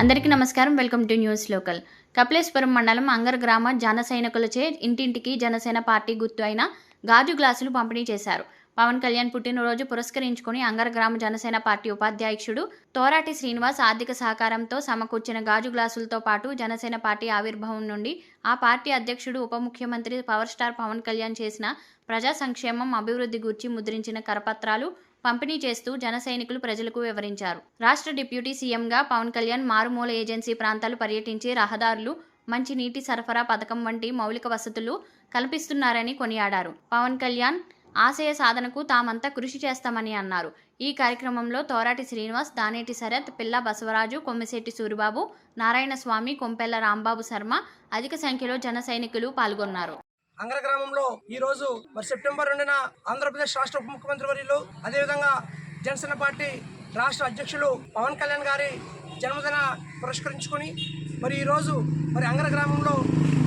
అందరికీ నమస్కారం. Welcome to news local. Kapileswaram మండలం అంగర్ గ్రామ జన సైనికులచే ఇంటింటికి జనసేన పార్టీ గుర్తు అయిన గాజు గ్లాసులు పంపిణీ చేశారు. పవన్ కళ్యాణ్ పుట్టినరోజు పురస్కరించుకుని అంగరగ్రామ జనసేన పార్టీ ఉపాధ్యక్షుడు తోరాటి శ్రీనివాస్ ఆర్థిక సహకారంతో సమకూర్చిన గాజు గ్లాసులతో పాటు జనసేన పార్టీ ఆవిర్భావం నుండి ఆ పార్టీ అధ్యక్షుడు ఉప ముఖ్యమంత్రి పవర్ స్టార్ పవన్ కళ్యాణ్ చేసిన ప్రజా సంక్షేమం అభివృద్ధి గూర్చి ముద్రించిన కరపత్రాలు పంపిణీ చేస్తూ జన సైనికులు ప్రజలకు వివరించారు. రాష్ట్ర డిప్యూటీ సీఎంగా పవన్ కళ్యాణ్ మారుమూల ఏజెన్సీ ప్రాంతాలు పర్యటించి రహదారులు మంచి నీటి సరఫరా పథకం వంటి మౌలిక వసతులు కల్పిస్తున్నారని కొనియాడారు. పవన్ కళ్యాణ్ ఆశయ సాధనకు తామంతా కృషి చేస్తామని అన్నారు. ఈ కార్యక్రమంలో తోరాటి శ్రీనివాస్ దానేటి శరత్ పిల్ల బసవరాజు కొమ్మిశెట్టి సూరిబాబు నారాయణ స్వామి కొంపెల్ల రాంబాబు శర్మ అధిక సంఖ్యలో జన సైనికులు పాల్గొన్నారు. అంగర గ్రామంలో ఈ రోజు మరి సెప్టెంబర్ రెండున ఆంధ్రప్రదేశ్ రాష్ట్ర ఉప ముఖ్యమంత్రి వర్యులు అదేవిధంగా జనసేన పార్టీ రాష్ట్ర అధ్యక్షులు పవన్ కళ్యాణ్ గారి జన్మదిన పురస్కరించుకొని మరి ఈరోజు మరి అంగర గ్రామంలో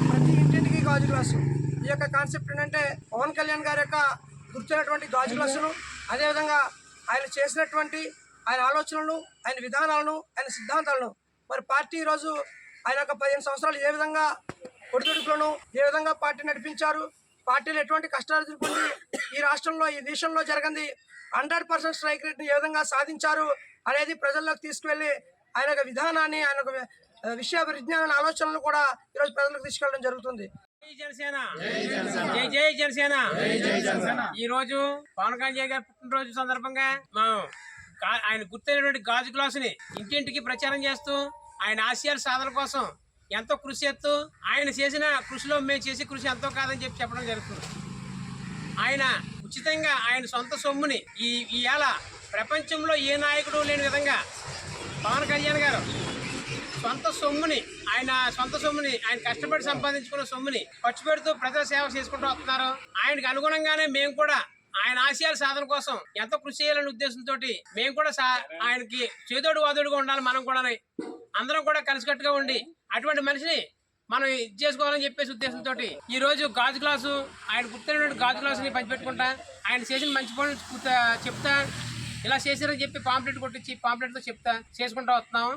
ప్రతి ఇంటింటికి గాజు గ్లాసు ఈ యొక్క కాన్సెప్ట్ ఏంటంటే పవన్ కళ్యాణ్ గారి యొక్క గుర్తున్నటువంటి గాజు గ్లాసును అదేవిధంగా ఆయన చేసినటువంటి ఆయన ఆలోచనలను ఆయన విధానాలను ఆయన సిద్ధాంతాలను. మరి పార్టీ ఈరోజు ఆయన యొక్క పదిహేను సంవత్సరాలు ఏ విధంగా ఒడిదుడుకులను ఏ విధంగా పార్టీ నడిపించారు పార్టీలు ఎటువంటి కష్టాలు ఎదుర్కొంది ఈ రాష్ట్రంలో ఈ దేశంలో జరిగింది హండ్రెడ్ పర్సెంట్ స్ట్రైక్ రేట్ని ఏ విధంగా సాధించారు అనేది ప్రజల్లోకి తీసుకువెళ్ళి ఆయన యొక్క విధానాన్ని ఆయన యొక్క విషయ విజ్ఞాన ఆలోచనలు కూడా ఈరోజు ప్రజలకు తీసుకెళ్ళడం జరుగుతుంది. జై జనసేన. జై జనసేన. ఈ రోజు పవన్ కళ్యాణ్ గారి పుట్టినరోజు సందర్భంగా ఆయన గుర్తైనటువంటి గాజు గ్లాసుని ఇంటింటికి ప్రచారం చేస్తూ ఆయన ఆశయాల సాధన కోసం ఎంతో కృషి చేస్తూ ఆయన చేసిన కృషిలో మేము చేసే కృషి ఎంతో కాదని చెప్పి చెప్పడం జరుగుతుంది. ఆయన ఉచితంగా ఆయన సొంత సొమ్ముని ఈ ఇవాళ ప్రపంచంలో ఏ నాయకుడు లేని విధంగా పవన్ కళ్యాణ్ గారు సొంత సొమ్ముని ఆయన సొంత సొమ్ముని ఆయన కష్టపడి సంపాదించుకున్న సొమ్ముని ఖర్చు పెడుతూ ప్రజల సేవ చేసుకుంటూ వస్తున్నారు. ఆయనకు అనుగుణంగానే మేము కూడా ఆయన ఆశయాల సాధన కోసం ఎంతో కృషి చేయాలనే ఉద్దేశంతో మేము కూడా సా- ఆయనకి చేదోడు వాదోడుగా ఉండాలి మనం కూడా అందరం కూడా కలిసికట్టుగా ఉండి అటువంటి మనిషిని మనం ఇది చేసుకోవాలని చెప్పేసి ఉద్దేశంతో ఈ రోజు గాజు గ్లాసు ఆయన గుర్తున్నటువంటి గాజు గ్లాసుని పంచిపెట్టుకుంటా ఆయన చేసిన మంచి పనులు చెప్తా ఇలా చేశారని చెప్పి పాంప్లెట్ కొట్టించి పాంప్లెట్తో చెప్తా చేసుకుంటూ వస్తున్నాం.